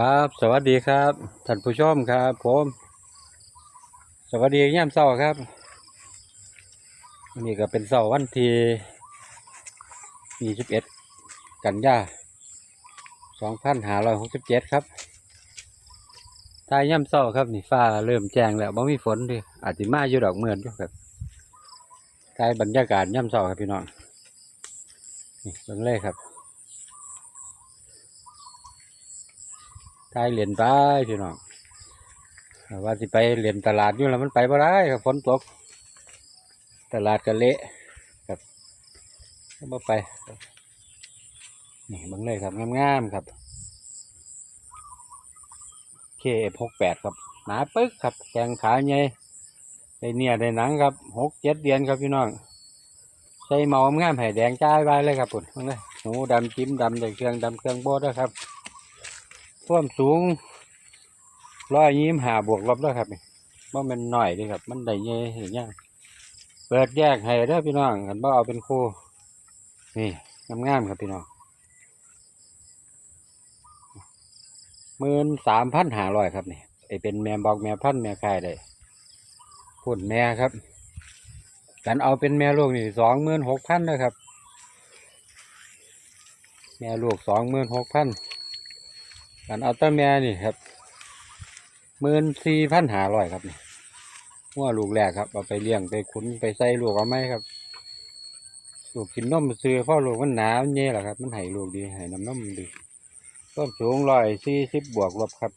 ครับ สวัสดีครับท่านผู้ชมครับ ผม สวัสดีย่ามเช้าครับวันนี้ก็เป็นเช้าวันที่21 กันยา2567 ครับทายย่ามเช้าครับนี่ฟ้าเริ่มแจ้งแล้วบ่มีฝนดิอาจสิมาอยู่ดอกเมือนอยู่ครับทายบรรยากาศย่ามเช้าครับพี่น้องนี่เบิ่งเลยครับ ทายเหรียญไปพี่น้องว่าสิไปเหรียญตลาดอยู่แล้วมันไปบ่ได้ครับฝนตก ตลาดก็เละครับบ่ไปนี่เบิ่งเลยครับงามๆครับเคหกแปดครับหนาปึ๊กครับแขงขาใหญ่ได้เนี่ยได้หนังครับหกเจ็ดเดือนครับพี่น้องใส่เมางามไห่แดงจ้ายไว้เลยครับปุ่นเบิ่งเลยหูดำจิ้มดำใส่เครื่องดำเครื่องโบดด้วยครับ ความสูงร้อยยี่สิบห้าบวกลบแล้วครับนี่ว่ามันหน่อยดีครับ มันได้เงี้ยเห็นยังเปิดแยกให้เด้พี่น้องกันว่าเอาเป็นคู่นี่งามๆครับพี่น้องหมื่นสามพันห้าร้อยครับนี่ไอเป็นแม่บอกแม่พันแม่คายได้พุ่นแม่ครับกันเอาเป็นแม่ลูกนี่สองหมื่นหกพันนะครับ แม่ลูกสองหมื่นหกพัน กันเอาแต้แม่นี่ครับหมื่นสี่พันหาร้อยครับนี่ว่าลูกแรกครับเอาไปเลี้ยงไปขุนไปใส่ลูกเอาไหมครับลูกกินนมซื้อเพ่อลูกมันหนามันเย่แหละครับ มันให้ลูกดีให้น้ำนมดีต้นสูงร้อยสี่สิบบวกลบครับ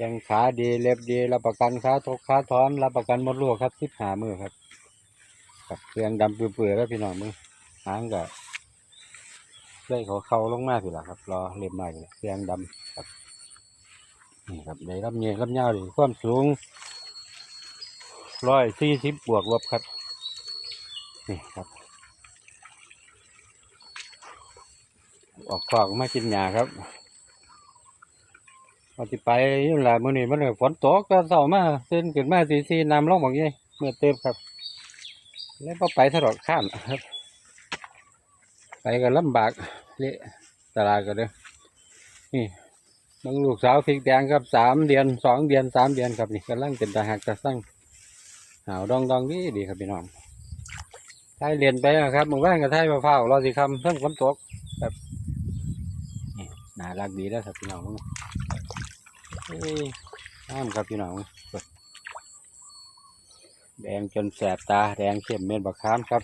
ยังขาดีเล็บดีรับประกันขาทกขาถอนรับประกันหมดลูกครับสิบหามือครับกับเครื่องดำเปื่อยๆแล้วพี่น้องมือหางกับ เลยเขาเขาลงมาสิล่ะครับรอเล็บมาเลยเสียงดำครับนี่ครับในลำเงียลำยาวดิความสูงร้อยสี่สิบบวกลบครับนี่ครับ ออกคอกมากินหญ้าครับพอที่ไปยุ่นละมื่อนี้มันเลยฝนตกก็เศร้ามาเส้นขึ้นมาสีสีน้ำลงบอกยังเมื่อเติมครับ แล้วก็ไปถลอดข้ามครับ ไปก็ลำบากเละตลาดก็เด้อนี่บางลูกสาวพริกแดงครับสามเดือนสองเดือนสามเดือนครับนี่กำลังเป็นตาหักตาสั่งหาวดองดองดีดีครับพี่น้องไทยเรียนไปนะครับมึงว่านกับไทยมะพร้ารอสิคำเพิ่งฝนตกครับนี่น่ารักดีแล้วครับพี่น้องเอ้ยน้ำครับพี่น้องแดงจนแสบตาแดงเข้มเม็ดบักขามครับ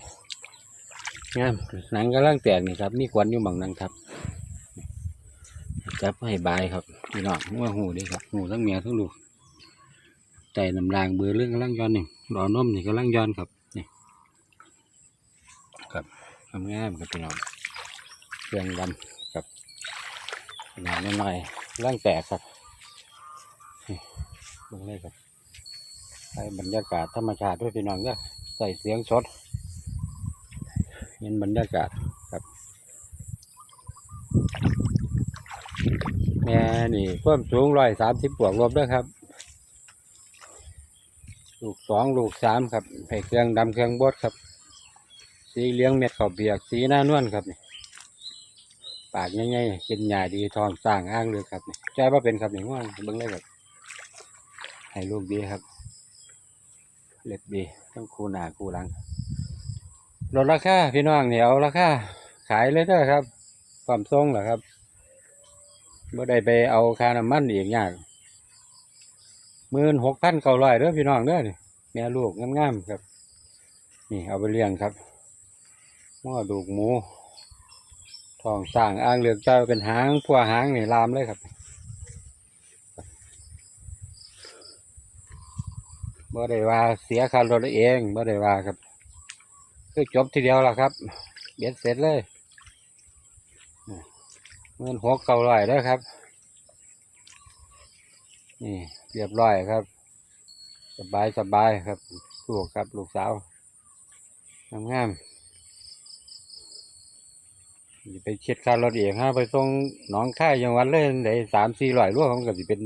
งามหนังกำลังแตกนี่ครับมีควันอยู่บางนังครับจับให้บายครับพี่น้องว่าหูดีครับหูทั้งเมียทั้งลูกใจน้ำรางเบือเรื่องกำลังย้อนหนึ่งรอนมนี่กำลังย้อนครับนี่ครับงามงามครับพี่น้องเครื่องดำครับหนาหน่อยๆกำลังแตกครับนี่เบิ่งเลยครับใช้บรรยากาศธรรมชาติด้วยพี่น้องเด้อใส่เสียงสด เห็นบรรยากาศครับแม่นี่เพิ่มสูงร้อยสามสิบบวกลบด้วยครับ ลูกสองลูกสามครับให้เครื่องดำเครื่องบดครับ สีเลี้ยงเม็ดข้าเบียกสีหน้านวลครับนี่ปากง่ายๆกินหญ้าดีทองสร้างอ้างเลยครับนี่ใจว่าเป็นครับนี่ว่าเบิ้งเลยครับให้ลูกดีครับ เล็บดีทั้งคูหนาคูหลัง ลดราคาพี่น้องเนี่ยเอาราคาขายเลยเด้อครับ ความทรงเหรอครับไม่ได้ไปเอาคาน้ำมันอีกอย่างหมื่นหกพันเก้าร้อยเด้อพี่น้องเด้อนี่แม่ลูกงามๆครับ นี่เอาไปเลี้ยงครับหม้อดูกหมูทองสร้างอ่างเหลือกเจ้าเป็นหางพัวหางนี่ลามเลยครับบ่ได้ว่าเสียค่ารถเองบ่ได้ว่าครับ คือจบทีเดียวล้วครับเบ็ดเสร็จเลยเงินหัวเก่าร้อยแล้วครับ นี่เรียบร้อยครับ สบายสบายครับลูกครับลูกสาวงามงามๆไปเช็ดค่ารถเองฮะไปส่งหนองค่ายยังวันเลยได้สามสี่ร้อยรวมมันก็สิเป็น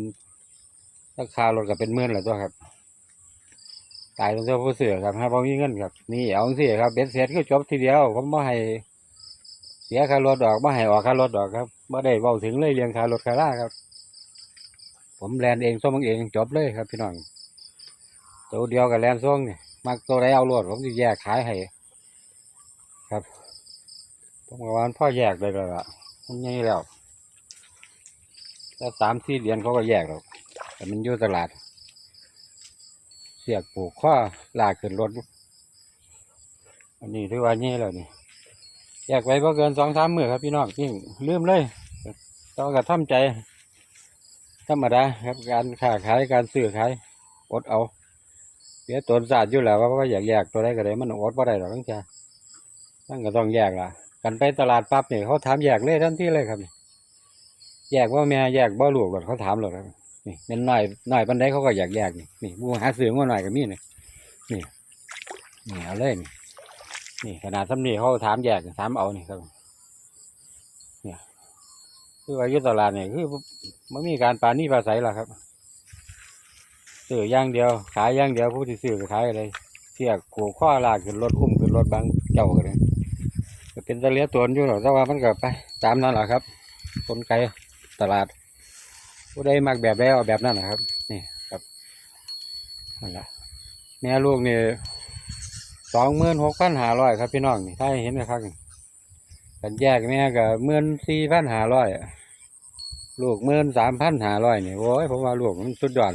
ราคารถก็เป็นหมื่นแหละตัวครับ ตายต้องเจ้าผู้เสือครับถ้าพอมีเงินครับนี่เอาสิครับเบ็ดเสร็จก็จบทีเดียวผมไม่ให้เสียค่ารถดอกไม่ให้ออกค่ารถดอกครับไม่ได้เบาถึงเลยเรียงค่ารถค่าล่าครับ ผมแลนเองส่งเองจบเลยครับพี่น้องตัวเดียวกับแลนส่งนี่มักตัวใดเอาโลดผมจะแยกขายให้ครับผมก็ว่ามันพ่อแยกได้แล้วล่ะมันใหญ่แล้วถ้าสามสี่เดือนเขาก็แยกแล้วแต่มันอยู่ตลาด เสียกปลูกข้อลากขึ้นรถอันนี้ถือว่าใหญ่แล้วนี่แยากไว้พอเกินสองสามมือครับพี่น้องยิ่งลืมเลยต้องกระทำใจธรรมดาครับการค้าขายการซื้อขายอดเอาเดี๋ยวตนศาสตร์อยู่แล้วว่าว่าอยากแยกตัวใดก็ได้มันอดบ่ได้หรอกทั้งจ้าตั้งก็ต้องแยกล่ะ กันไปตลาดปั๊บเนี่ยเขาถามแยกเลยทันทีเลยครับ แยกว่าแม่แยกบ่ลูกหรอเขาถามหรอกครับ นี่เป็นหน้อยหน้อยปันไดเขาก็อยากแยกนี่นี่บูหาซื้อว่าหน่อยก็มีนี่นี่นี่เอาเลยนี่นี่ขนาดสำนีเขาถามแยกถามเอานี่ครับเนี่ยคือว่ายุตลาดเนี่ยคือไมันมีการปานี่ปราศัยหรอกครับซื้อย่างเดียว ขายอย่างเดียวผู้ที่ซื้อก็ขายอะไรเทียขู่ข้อลากขึ้นรถอุ้มขึ้นรถบางเจ้าก็เลยเป็นตะเลียตัวอยู่หรอกแต่ว่ามันก็ไป ตามนั้นแหละครับคนไกลตลาด ผู้ใดมักแบบใดเอาแบบนั้นนะครับ นี่ครับนั่นแหละแม่ลูกนี่สองหมื่นหกพันห้าร้อยครับพี่น้องนี่ถ้าให้เห็นนะครับกันแยกแม่ก็หมื่นสี่พันห้าร้อยลูกเมื่นสามพันหาร้อยนี่โอ้ยผมว่าลูกมันสุดยอด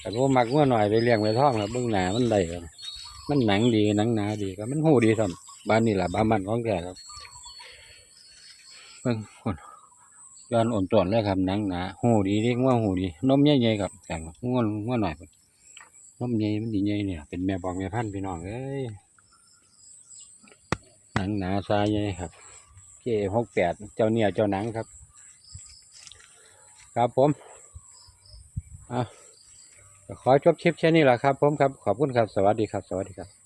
แต่ผมมักงัวหน่อยไปเลี้ยงไว้ท้องครับเบื้องหนามันได้ครับมันหนังดีหนังหนาดีครับมันหูดีทำบ้านนี่แหละบ้านมันของแกครับเบิ่งคน ย้อนอ่อนตอนเลยครับหนังหนาหูดีที่งัวหูดีนมใหญ่ๆครับแต่งงัวงัวหน่อยนนมใหญ่มันดีใหญ่เนี่ยเป็นแม่บอกแม่พันธุ์พี่น้องเอ้ยหนังหนาซายใหญ่ครับเจหกแปดเจ้าเนี่ยเจ้าหนังครับ ครับผมอะขอจบคลิปแค่นี้แหละครับผมครับขอบคุณครับสวัสดีครับ สวัสดีครับ